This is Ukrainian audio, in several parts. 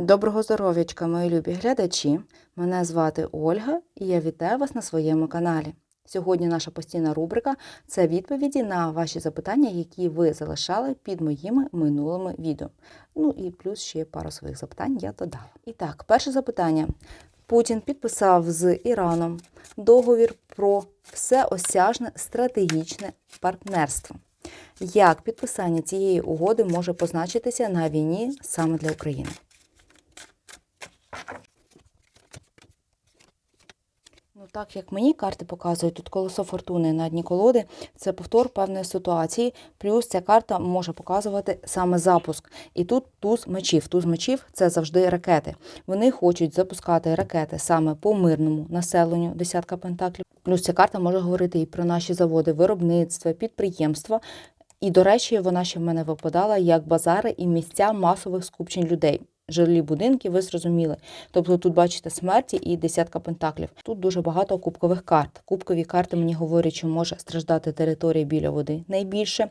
Доброго здоров'ячка, мої любі глядачі! Мене звати Ольга і я вітаю вас на своєму каналі. Сьогодні наша постійна рубрика це відповіді на ваші запитання, які ви залишали під моїми минулими відео. Ну і плюс ще пару своїх запитань я додала. І так, перше запитання. Путін підписав з Іраном договір про всеосяжне стратегічне партнерство. Як підписання цієї угоди може позначитися на війні саме для України? Так як мені карти показують, тут колесо фортуни на дні колоди це повтор певної ситуації. Плюс ця карта може показувати саме запуск. І тут туз мечів. Туз мечів це завжди ракети. Вони хочуть запускати ракети саме по мирному населенню, десятка пентаклів. Плюс ця карта може говорити і про наші заводи, виробництва, підприємства. І, до речі, вона ще в мене випадала як базари і місця масових скупчень людей. Жилі будинки, ви зрозуміли. Тобто тут бачите смерті і десятка пентаклів. Тут дуже багато кубкових карт. Кубкові карти мені говорять, що може страждати територія біля води найбільше.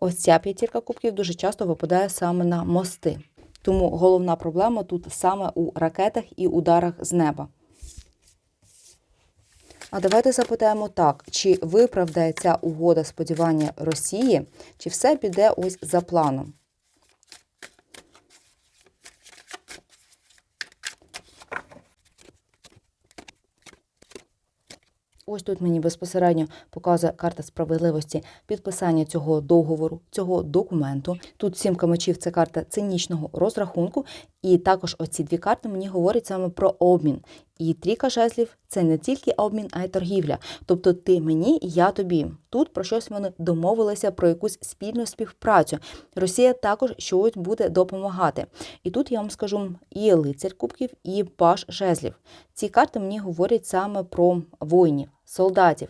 Ось ця п'ятірка кубків дуже часто випадає саме на мости. Тому головна проблема тут саме у ракетах і ударах з неба. А давайте запитаємо так: чи виправдає ця угода сподівання Росії, чи все піде ось за планом? Ось тут мені безпосередньо показує карта справедливості підписання цього договору, цього документу. Тут сімка мечів це карта цинічного розрахунку, і також оці дві карти мені говорять саме про обмін. І трійка жезлів це не тільки обмін, а й торгівля. Тобто ти мені, я тобі. Тут про щось вони домовилися про якусь спільну співпрацю. Росія також щось буде допомагати. І тут я вам скажу і лицар кубків, і паш жезлів. Ці карти мені говорять саме про воїнів, солдатів.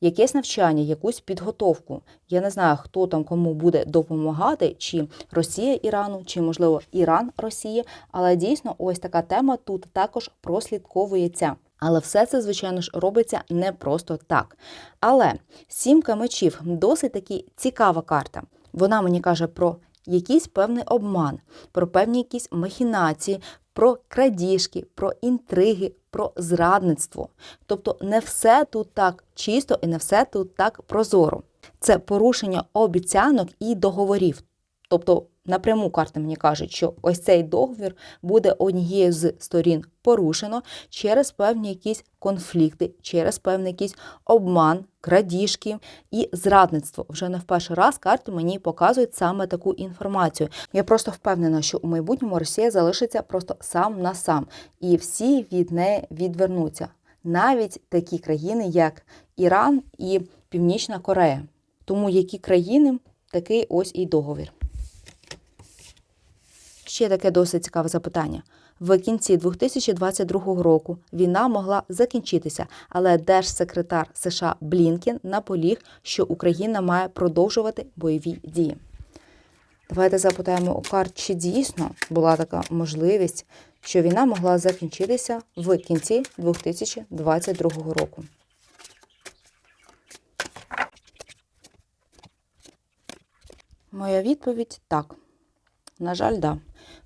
Якесь навчання, якусь підготовку. Я не знаю, хто там кому буде допомагати, чи Росія Ірану, чи, можливо, Іран Росії. Але дійсно, ось така тема тут також прослідковується. Але все це, звичайно ж, робиться не просто так. Але сімка мечів досить таки цікава карта. Вона мені каже про якийсь певний обман, про певні якісь махінації, про крадіжки, про інтриги, про зрадництво. Тобто не все тут так чисто і не все тут так прозоро. Це порушення обіцянок і договорів. Тобто напряму карти мені кажуть, що ось цей договір буде однією з сторін порушено через певні якісь конфлікти, через певний якийсь обман, крадіжки і зрадництво. Вже не в перший раз карти мені показують саме таку інформацію. Я просто впевнена, що у майбутньому Росія залишиться просто сам на сам, і всі від неї відвернуться. Навіть такі країни, як Іран і Північна Корея. Тому які країни такий ось і договір. Ще таке досить цікаве запитання. В кінці 2022 року війна могла закінчитися, але держсекретар США Блінкен наполіг, що Україна має продовжувати бойові дії. Давайте запитаємо у карт, чи дійсно була така можливість, що війна могла закінчитися в кінці 2022 року. Моя відповідь так. На жаль, да.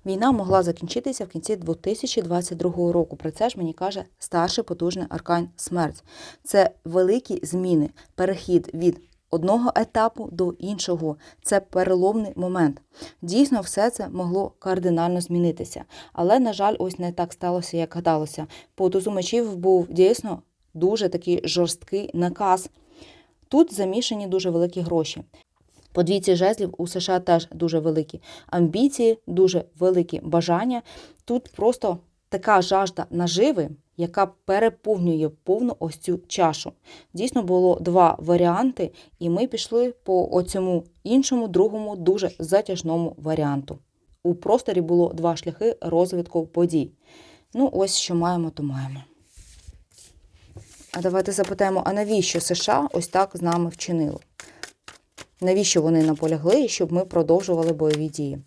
Війна могла закінчитися в кінці 2022 року. Про це ж мені каже старший потужний аркань смерть. Це великі зміни, перехід від одного етапу до іншого. Це переломний момент. Дійсно, все це могло кардинально змінитися. Але, на жаль, ось не так сталося, як гадалося. По тузу мечів був дійсно дуже такий жорсткий наказ. Тут замішані дуже великі гроші. По двійці жезлів у США теж дуже великі амбіції, дуже великі бажання. Тут просто така жажда наживи, яка переповнює повну ось цю чашу. Дійсно було два варіанти, і ми пішли по оцьому іншому, другому, дуже затяжному варіанту. У просторі було два шляхи розвитку подій. Ну, ось що маємо, то маємо. А давайте запитаємо, а навіщо США ось так з нами вчинило? Навіщо вони наполягли, щоб ми продовжували бойові дії?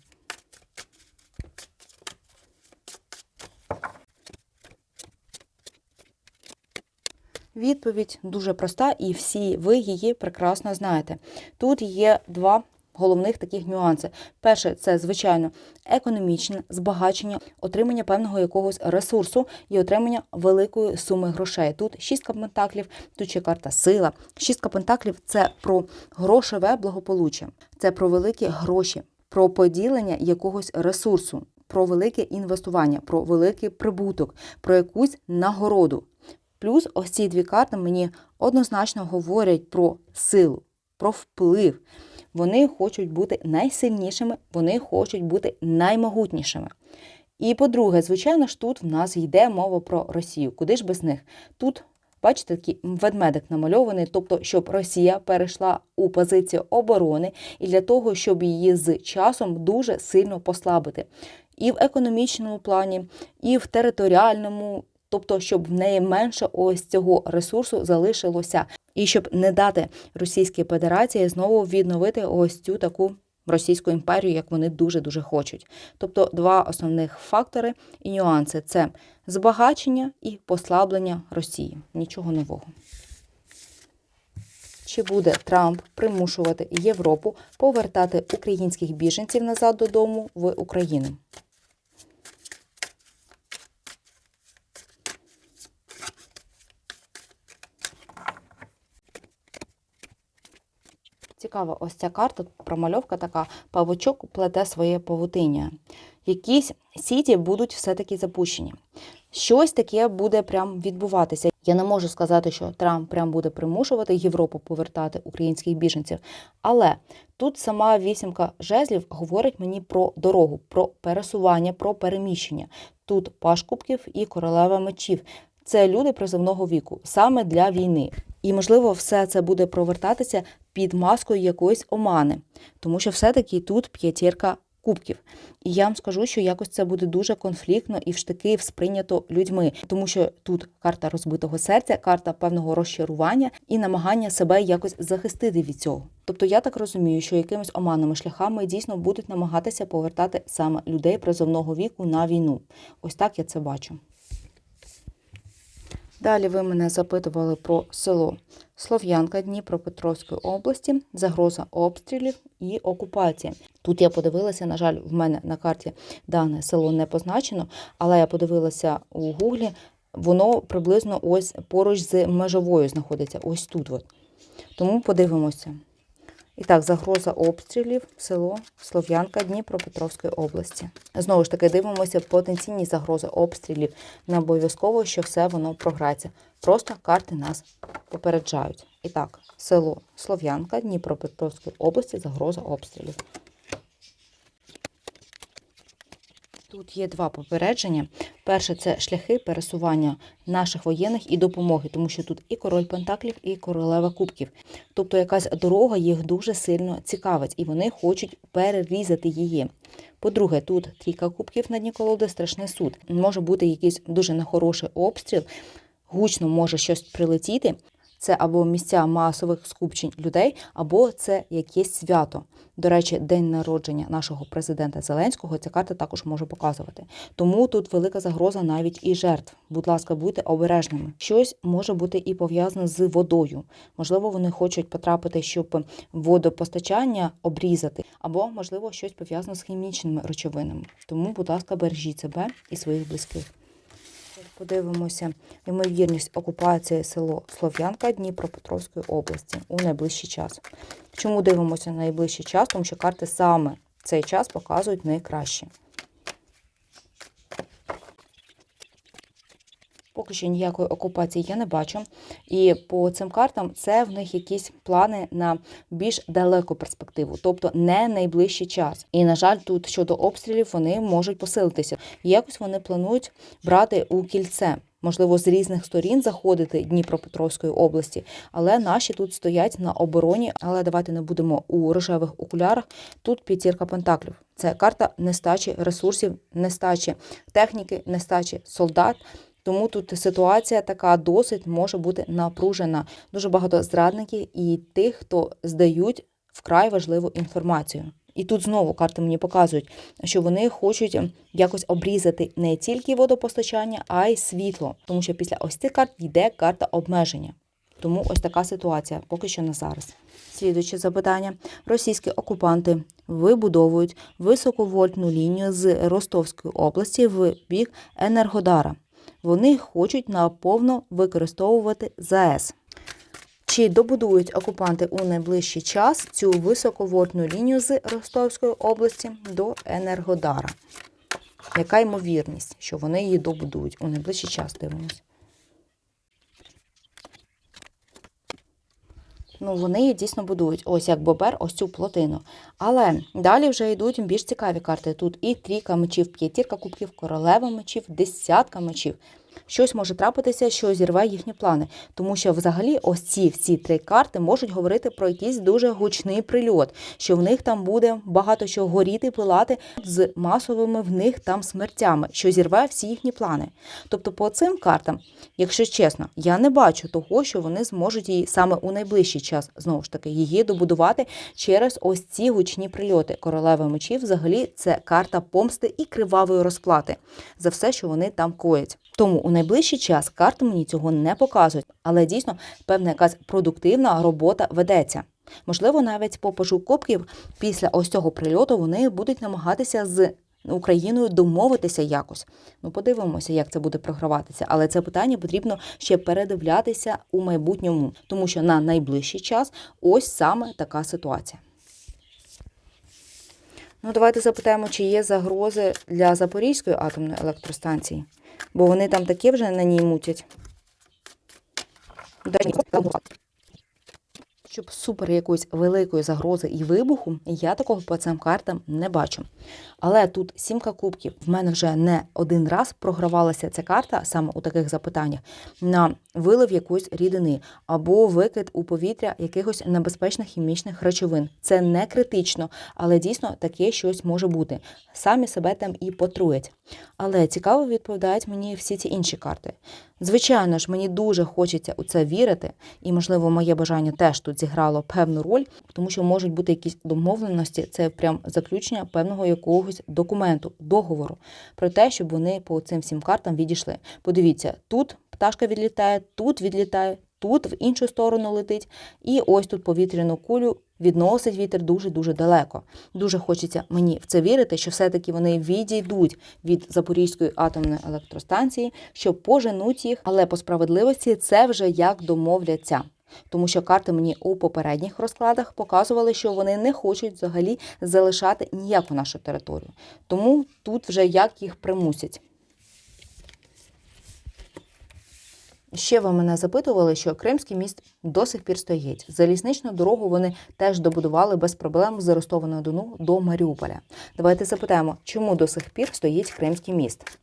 Відповідь дуже проста, і всі ви її прекрасно знаєте. Тут є два головних таких нюансів. Перше, це звичайно економічне збагачення, отримання певного якогось ресурсу і отримання великої суми грошей. Тут шістка пентаклів, тут ще карта сила. Шістка пентаклів це про грошове благополуччя, це про великі гроші, про поділення якогось ресурсу, про велике інвестування, про великий прибуток, про якусь нагороду. Плюс ось ці дві карти мені однозначно говорять про силу, про вплив. Вони хочуть бути найсильнішими, вони хочуть бути наймогутнішими. І по-друге, звичайно ж, тут в нас йде мова про Росію. Куди ж без них? Тут, бачите, такий ведмедик намальований, тобто, щоб Росія перейшла у позицію оборони і для того, щоб її з часом дуже сильно послабити. І в економічному плані, і в територіальному, тобто, щоб в неї менше ось цього ресурсу залишилося, і щоб не дати Російській Федерації знову відновити ось цю таку Російську імперію, як вони дуже дуже хочуть. Тобто, два основних фактори і нюанси це збагачення і послаблення Росії. Нічого нового. Чи буде Трамп примушувати Європу повертати українських біженців назад додому в Україну? Цікава ось ця карта, промальовка така, павучок плете своє павутиння. Якісь сіті будуть все-таки запущені. Щось таке буде прям відбуватися. Я не можу сказати, що Трамп прям буде примушувати Європу повертати українських біженців. Але тут сама вісімка жезлів говорить мені про дорогу, про пересування, про переміщення. Тут паш кубків і королева мечів. Це люди призовного віку, саме для війни. І, можливо, все це буде провертатися під маскою якоїсь омани, тому що все-таки тут п'ятірка кубків. І я вам скажу, що якось це буде дуже конфліктно і в штики сприйнято людьми, тому що тут карта розбитого серця, карта певного розчарування і намагання себе якось захистити від цього. Тобто я так розумію, що якимись оманними шляхами дійсно будуть намагатися повертати саме людей призовного віку на війну. Ось так я це бачу. Далі ви мене запитували про село Слов'янка Дніпропетровської області, загроза обстрілів і окупації. Тут я подивилася, на жаль, в мене на карті дане село не позначено, але я подивилася у гуглі, воно приблизно ось поруч з межовою знаходиться, ось тут. От. Тому подивимося. І так, загроза обстрілів, село Слов'янка Дніпропетровської області. Знову ж таки, дивимося потенційні загрози обстрілів. Не обов'язково, що все воно програється. Просто карти нас попереджають. І так, село Слов'янка Дніпропетровської області, загроза обстрілів. Тут є два попередження. Перше це шляхи пересування наших воєнних і допомоги, тому що тут і король Пентаклів, і королева кубків. Тобто якась дорога їх дуже сильно цікавить, і вони хочуть перерізати її. По-друге, тут трійка кубків на дні колоди, страшний суд. Може бути якийсь дуже нехороший обстріл, гучно може щось прилетіти. Це або місця масових скупчень людей, або це якесь свято. До речі, день народження нашого президента Зеленського ця карта також може показувати. Тому тут велика загроза навіть і жертв. Будь ласка, будьте обережними. Щось може бути і пов'язане з водою. Можливо, вони хочуть потрапити, щоб водопостачання обрізати, або можливо щось пов'язане з хімічними речовинами. Тому, будь ласка, бережіть себе і своїх близьких. Подивимося ймовірність окупації село Слов'янка Дніпропетровської області у найближчий час. Чому дивимося на найближчий час? Тому що карти саме цей час показують найкраще. Поки що ніякої окупації я не бачу. І по цим картам це в них якісь плани на більш далеку перспективу, тобто не найближчий час. І, на жаль, тут щодо обстрілів вони можуть посилитися. Якось вони планують брати у кільце. Можливо, з різних сторін заходити Дніпропетровської області, але наші тут стоять на обороні. Але давайте не будемо у рожевих окулярах. Тут п'ятірка пентаклів. Це карта нестачі ресурсів, нестачі техніки, нестачі солдат. Тому тут ситуація така досить може бути напружена. Дуже багато зрадників і тих, хто здають вкрай важливу інформацію. І тут знову карти мені показують, що вони хочуть якось обрізати не тільки водопостачання, а й світло. Тому що після ось цих карт йде карта обмеження. Тому ось така ситуація, поки що на зараз. Слідуюче запитання: російські окупанти вибудовують високовольтну лінію з Ростовської області в бік Енергодара. Вони хочуть наповно використовувати ЗАЕС. Чи добудують окупанти у найближчий час цю високовольтну лінію з Ростовської області до Енергодара? Яка ймовірність, що вони її добудують у найближчий час? Дивимось. Ну, вони дійсно будують. Ось як бобер, ось цю плотину. Але далі вже йдуть більш цікаві карти. Тут і трійка мечів, п'ятірка кубків, королева мечів, десятка мечів. Щось може трапитися, що зірве їхні плани. Тому що взагалі ось ці всі три карти можуть говорити про якийсь дуже гучний прильот, що в них там буде багато що горіти, пилати з масовими в них там смертями, що зірве всі їхні плани. Тобто, по цим картам, якщо чесно, я не бачу того, що вони зможуть її саме у найближчий час знову ж таки її добудувати через ось ці гучні прильоти. Королева мечів взагалі це карта помсти і кривавої розплати за все, що вони там коять. Тому у найближчий час карти мені цього не показують, але дійсно певна якась продуктивна робота ведеться. Можливо, навіть по пажу кубків після ось цього прильоту вони будуть намагатися з Україною домовитися якось. Ну, подивимося, як це буде програватися. Але це питання потрібно ще передивлятися у майбутньому, тому що на найближчий час ось саме така ситуація. Ну, давайте запитаємо, чи є загрози для Запорізької атомної електростанції, бо вони там таке вже на ній мутять. Щоб супер якоїсь великої загрози і вибуху, я такого по цим картам не бачу. Але тут сімка кубків. В мене вже не один раз програвалася ця карта саме у таких запитаннях на вилив якоїсь рідини або викид у повітря якихось небезпечних хімічних речовин. Це не критично, але дійсно таке щось може бути. Самі себе там і потруять. Але цікаво відповідають мені всі ці інші карти. Звичайно ж, мені дуже хочеться у це вірити, і, можливо, моє бажання теж тут зіграло певну роль, тому що можуть бути якісь домовленості, це прям заключення певного якогось документу, договору про те, щоб вони по цим всім картам відійшли. Подивіться, тут пташка відлітає, тут відлітає, тут в іншу сторону летить, і ось тут повітряну кулю відносить вітер дуже-дуже далеко. Дуже хочеться мені в це вірити, що все-таки вони відійдуть від Запорізької атомної електростанції, що поженуть їх, але по справедливості це вже як домовляться. Тому що карти мені у попередніх розкладах показували, що вони не хочуть взагалі залишати ніяку нашу територію. Тому тут вже як їх примусять. Ще ви мене запитували, що Кримський міст до сих пір стоїть. Залізничну дорогу вони теж добудували без проблем з Ростова на Дону до Маріуполя. Давайте запитаємо, чому до сих пір стоїть Кримський міст.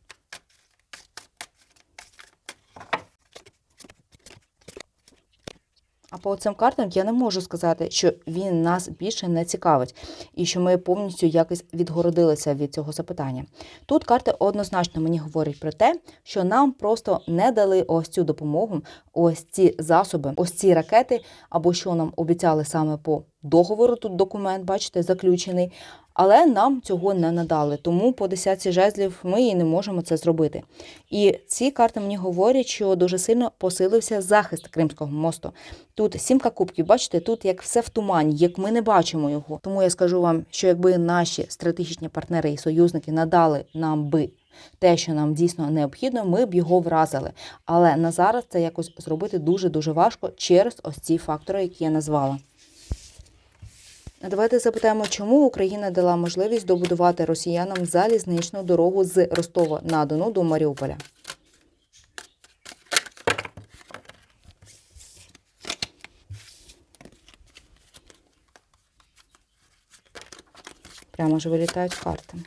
А по цим картам я не можу сказати, що він нас більше не цікавить, і що ми повністю якось відгородилися від цього запитання. Тут карти однозначно мені говорять про те, що нам просто не дали ось цю допомогу, ось ці засоби, ось ці ракети, або що нам обіцяли саме по договору. Тут документ, бачите, заключений. Але нам цього не надали, тому по десятці жезлів ми і не можемо це зробити. І ці карти мені говорять, що дуже сильно посилився захист Кримського мосту. Тут сімка кубків, бачите, тут як все в тумані, як ми не бачимо його. Тому я скажу вам, що якби наші стратегічні партнери і союзники надали нам би. Те, що нам дійсно необхідно, ми б його вразили. Але на зараз це якось зробити дуже дуже важко через ось ці фактори, які я назвала. Давайте запитаємо, чому Україна дала можливість добудувати росіянам залізничну дорогу з Ростова на Дону до Маріуполя. Прямо ж вилітають карти.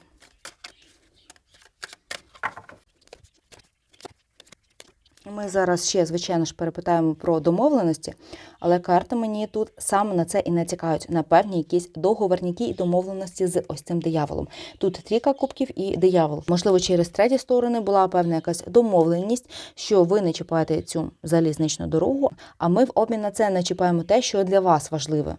Ми зараз ще, звичайно ж, перепитаємо про домовленості, але карти мені тут саме на це і не цікавить, на певні якісь договорники і домовленості з ось цим дияволом. Тут трійка кубків і диявол. Можливо, через треті сторони була певна якась домовленість, що ви не чіпаєте цю залізничну дорогу, а ми в обмін на це не чіпаємо те, що для вас важливе.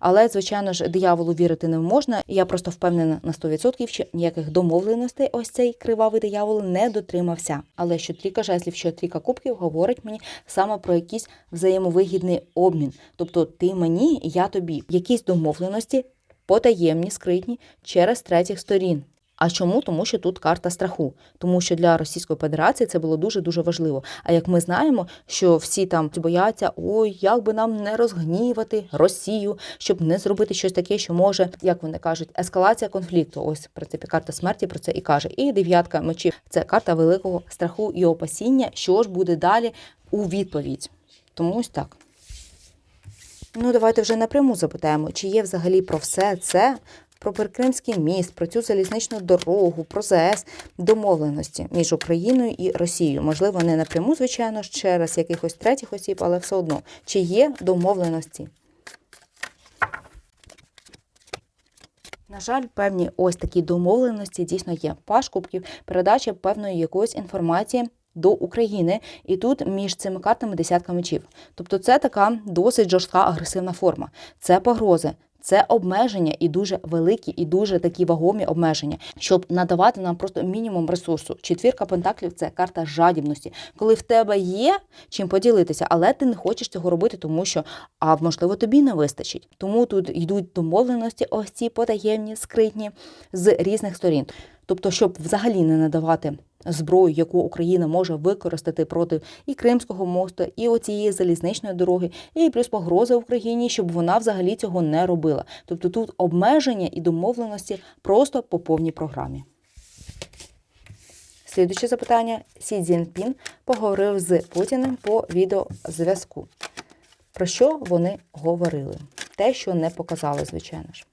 Але, звичайно ж, дияволу вірити не можна. Я просто впевнена на 100%, що ніяких домовленостей ось цей кривавий диявол не дотримався. Але що трійка жезлів, що трійка кубків говорить мені саме про якийсь взаємовигідний обмін. Тобто ти мені, я тобі, якісь домовленості потаємні, скритні через третіх сторін. А чому? Тому що тут карта страху, тому що для Російської Федерації це було дуже дуже важливо. А як ми знаємо, що всі там бояться, ой, як би нам не розгнівати Росію, щоб не зробити щось таке, що може, як вони кажуть, ескалація конфлікту. Ось в принципі карта смерті про це і каже. І дев'ятка мечів це карта великого страху і опасіння, що ж буде далі у відповідь. Тому ось так. Ну, давайте вже напряму запитаємо, чи є взагалі про все це, про Перекримський міст, про цю залізничну дорогу, про ЗС домовленості між Україною і Росією. Можливо, не напряму, звичайно, через якихось третіх осіб, але все одно. Чи є домовленості? На жаль, певні ось такі домовленості дійсно є. Паш кубків, передача певної якоїсь інформації до України, і тут між цими картами десятка мечів. Тобто, це така досить жорстка агресивна форма. Це погрози. Це обмеження і дуже великі, і дуже такі вагомі обмеження, щоб надавати нам просто мінімум ресурсу. Четвірка пентаклів це карта жадібності, коли в тебе є чим поділитися, але ти не хочеш цього робити, тому що а можливо тобі не вистачить. Тому тут йдуть домовленості, ось ці потаємні, скритні з різних сторін. Тобто, щоб взагалі не надавати зброю, яку Україна може використати проти і Кримського мосту, і оцієї залізничної дороги, і плюс погрози Україні, щоб вона взагалі цього не робила. Тобто тут обмеження і домовленості просто по повній програмі. Слідуюче запитання. Сі Цзіньпін поговорив з Путіним по відеозв'язку. Про що вони говорили? Те, що не показали, звичайно ж.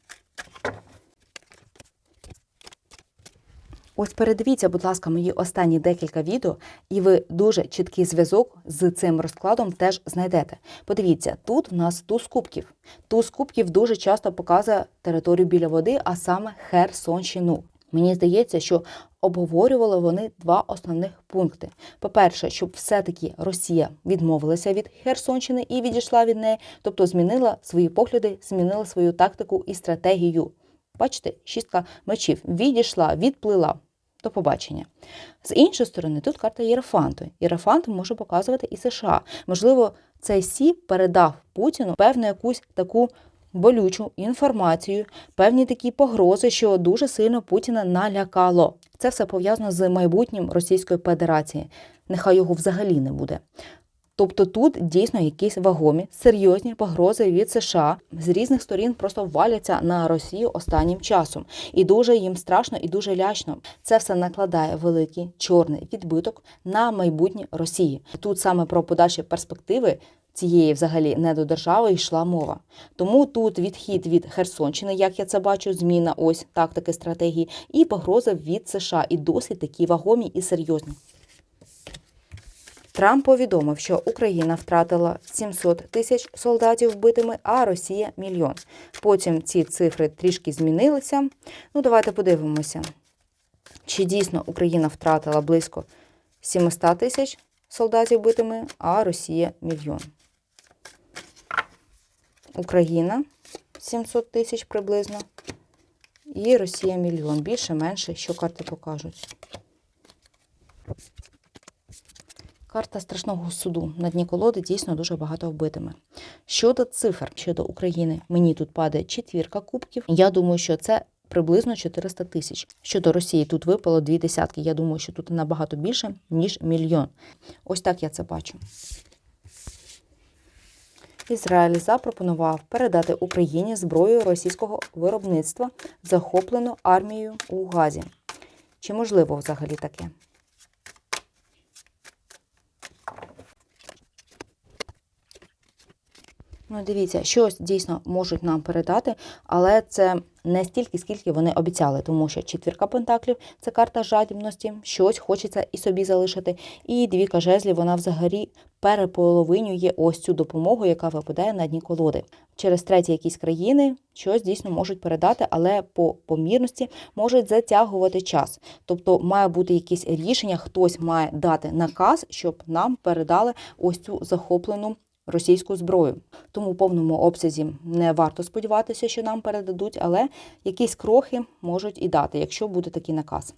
Ось передивіться, будь ласка, мої останні декілька відео, і ви дуже чіткий зв'язок з цим розкладом теж знайдете. Подивіться, тут у нас туз кубків. Туз кубків дуже часто показує територію біля води, а саме Херсонщину. Мені здається, що обговорювали вони два основних пункти. По-перше, щоб все-таки Росія відмовилася від Херсонщини і відійшла від неї, тобто змінила свої погляди, змінила свою тактику і стратегію. Бачите, шістка мечів відійшла, відплила. До побачення. З іншої сторони, тут карта Єрофанту. Єрофант може показувати і США. Можливо, цей Сі передав Путіну певну якусь таку болючу інформацію, певні такі погрози, що дуже сильно Путіна налякало. Це все пов'язано з майбутнім Російської Федерації. Нехай його взагалі не буде. Тобто тут дійсно якісь вагомі, серйозні погрози від США з різних сторін просто валяться на Росію останнім часом, і дуже їм страшно і дуже лячно. Це все накладає великий чорний відбиток на майбутнє Росії. Тут саме про подальші перспективи. Цієї взагалі недодержави йшла мова. Тому тут відхід від Херсонщини, як я це бачу, зміна ось тактики стратегії, і погроза від США, і досить такі вагомі і серйозні. Трамп повідомив, що Україна втратила 700 тисяч солдатів вбитими, а Росія мільйон. Потім ці цифри трішки змінилися. Ну, давайте подивимося, чи дійсно Україна втратила близько 700 тисяч солдатів вбитими, а Росія мільйон. Україна 700 тисяч приблизно. І Росія мільйон. Більше, менше, що карти покажуть. Карта страшного суду на дні колоди дійсно дуже багато вбитими. Щодо цифр щодо України, мені тут падає четвірка кубків. Я думаю, що це приблизно 400 тисяч. Щодо Росії, тут випало дві десятки. Я думаю, що тут набагато більше, ніж мільйон. Ось так я це бачу. Ізраїль запропонував передати Україні зброю російського виробництва, захоплену армією у Газі. Чи можливо взагалі таке? Ну, дивіться, щось дійсно можуть нам передати, але це не стільки, скільки вони обіцяли, тому що четвірка пентаклів це карта жадібності, щось хочеться і собі залишити. І двіка жезлів вона взагалі переполовинює ось цю допомогу, яка випадає на дні колоди. Через треті якісь країни щось дійсно можуть передати, але по помірності можуть затягувати час. Тобто має бути якесь рішення, хтось має дати наказ, щоб нам передали ось цю захоплену російську зброю. Тому в повному обсязі не варто сподіватися, що нам передадуть, але якісь крохи можуть і дати, якщо буде такий наказ.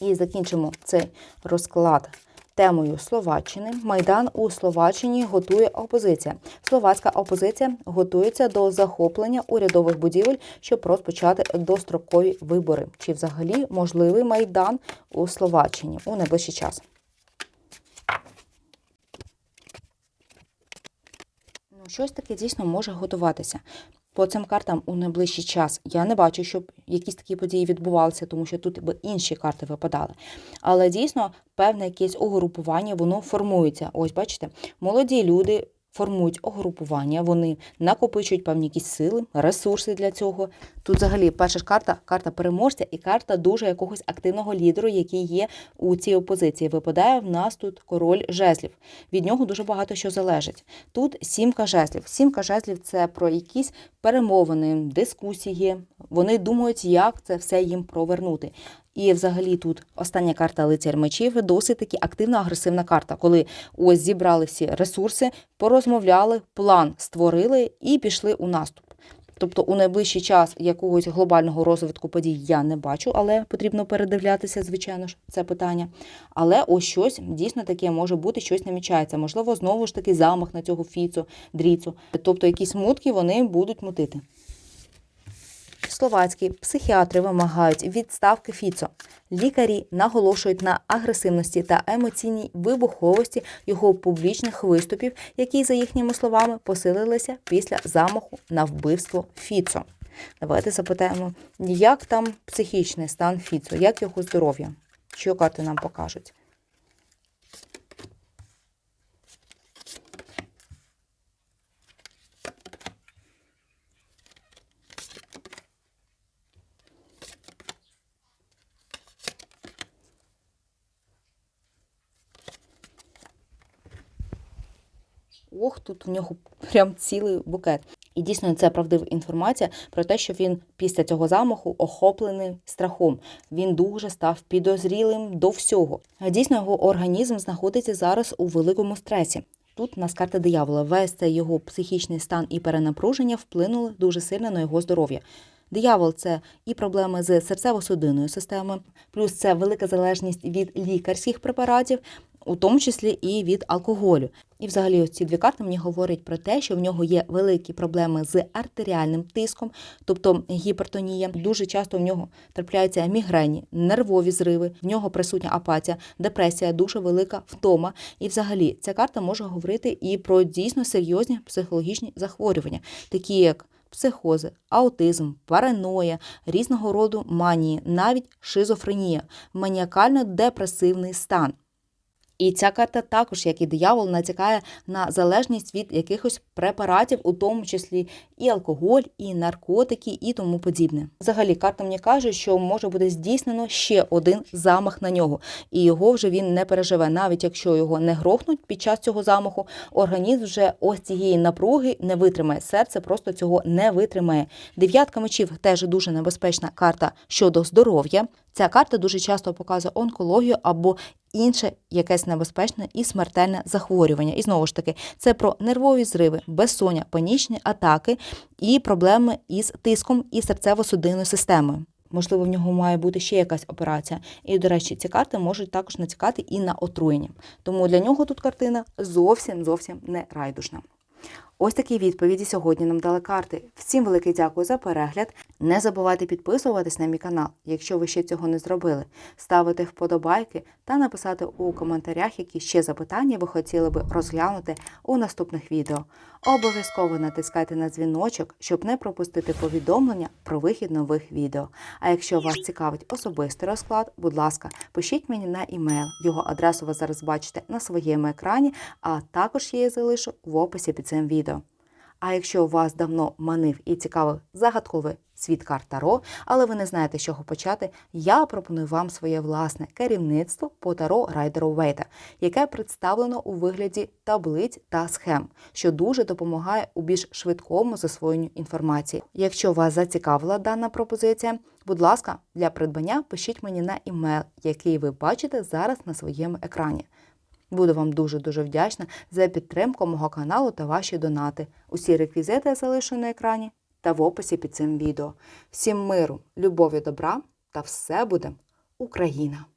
І закінчимо цей розклад темою Словаччини. Майдан у Словаччині готує опозиція. Словацька опозиція готується до захоплення урядових будівель, щоб розпочати дострокові вибори. Чи взагалі можливий майдан у Словаччині у найближчий час? Щось таке дійсно може готуватися. По цим картам у найближчий час я не бачу, щоб якісь такі події відбувалися, тому що тут би інші карти випадали. Але дійсно певне якесь угрупування воно формується. Ось бачите, молоді люди формують угрупування, вони накопичують певні якісь сили, ресурси для цього. Тут взагалі перша ж карта карта переможця і карта дуже якогось активного лідеру, який є у цій опозиції. Випадає в нас тут король жезлів. Від нього дуже багато що залежить. Тут сімка жезлів. Сімка жезлів це про якісь перемовини, дискусії. Вони думають, як це все їм провернути. І взагалі тут остання карта лицар мечів досить таки активна агресивна карта, коли ось зібрали всі ресурси, порозмовляли, план створили і пішли у наступ. Тобто у найближчий час якогось глобального розвитку подій я не бачу, але потрібно передивлятися, звичайно ж, це питання. Але ось щось дійсно таке може бути, щось намічається. Можливо, знову ж таки замах на цього фіцу, дріцу. Тобто якісь мутки вони будуть мутити. Словацькі психіатри вимагають відставки Фіцо. Лікарі наголошують на агресивності та емоційній вибуховості його публічних виступів, які, за їхніми словами, посилилися після замаху на вбивство Фіцо. Давайте запитаємо, як там психічний стан Фіцо, як його здоров'я? Що карти нам покажуть? Ох, тут у нього прям цілий букет. І дійсно це правдива інформація про те, що він після цього замаху охоплений страхом. Він дуже став підозрілим до всього. Дійсно, його організм знаходиться зараз у великому стресі. Тут у нас карта диявола. Весь цей його психічний стан і перенапруження вплинули дуже сильно на його здоров'я. Диявол це і проблеми з серцево-судинною системою, плюс це велика залежність від лікарських препаратів, у тому числі і від алкоголю. І взагалі ось ці дві карти мені говорять про те, що в нього є великі проблеми з артеріальним тиском, тобто гіпертонія. Дуже часто в нього трапляються мігрені, нервові зриви, в нього присутня апатія, депресія, дуже велика втома. І взагалі ця карта може говорити і про дійсно серйозні психологічні захворювання, такі як психози, аутизм, параноя, різного роду манії, навіть шизофренія, маніакально-депресивний стан. І ця карта також, як і диявол, натякає на залежність від якихось препаратів, у тому числі і алкоголь, і наркотики, і тому подібне. Взагалі, карта мені каже, що може бути здійснено ще один замах на нього, і його вже він не переживе. Навіть якщо його не грохнуть під час цього замаху, організм вже ось цієї напруги не витримає. Серце просто цього не витримає. Дев'ятка мечів теж дуже небезпечна карта щодо здоров'я. Ця карта дуже часто показує онкологію або інше якесь небезпечне і смертельне захворювання. І знову ж таки, це про нервові зриви, безсоння, панічні атаки і проблеми із тиском і серцево-судинною системою. Можливо, в нього має бути ще якась операція. І, до речі, ці карти можуть також натякати і на отруєння. Тому для нього тут картина зовсім зовсім не райдушна. Ось такі відповіді сьогодні нам дали карти. Всім велике дякую за перегляд. Не забувайте підписуватись на мій канал, якщо ви ще цього не зробили, ставити вподобайки та написати у коментарях, які ще запитання ви хотіли би розглянути у наступних відео. Обов'язково натискайте на дзвіночок, щоб не пропустити повідомлення про вихід нових відео. А якщо вас цікавить особистий розклад, будь ласка, пишіть мені на імейл. Його адресу ви зараз бачите на своєму екрані, а також я її залишу в описі під цим відео. А якщо вас давно манив і цікавив загадковий світ карт Таро, але ви не знаєте, з чого почати, я пропоную вам своє власне керівництво по Таро Райдеру Вейта, яке представлено у вигляді таблиць та схем, що дуже допомагає у більш швидкому засвоєнню інформації. Якщо вас зацікавила дана пропозиція, будь ласка, для придбання пишіть мені на імейл, який ви бачите зараз на своєму екрані. Буду вам дуже-дуже вдячна за підтримку мого каналу та ваші донати. Усі реквізити залишу на екрані та в описі під цим відео. Всім миру, любові, добра та все буде Україна!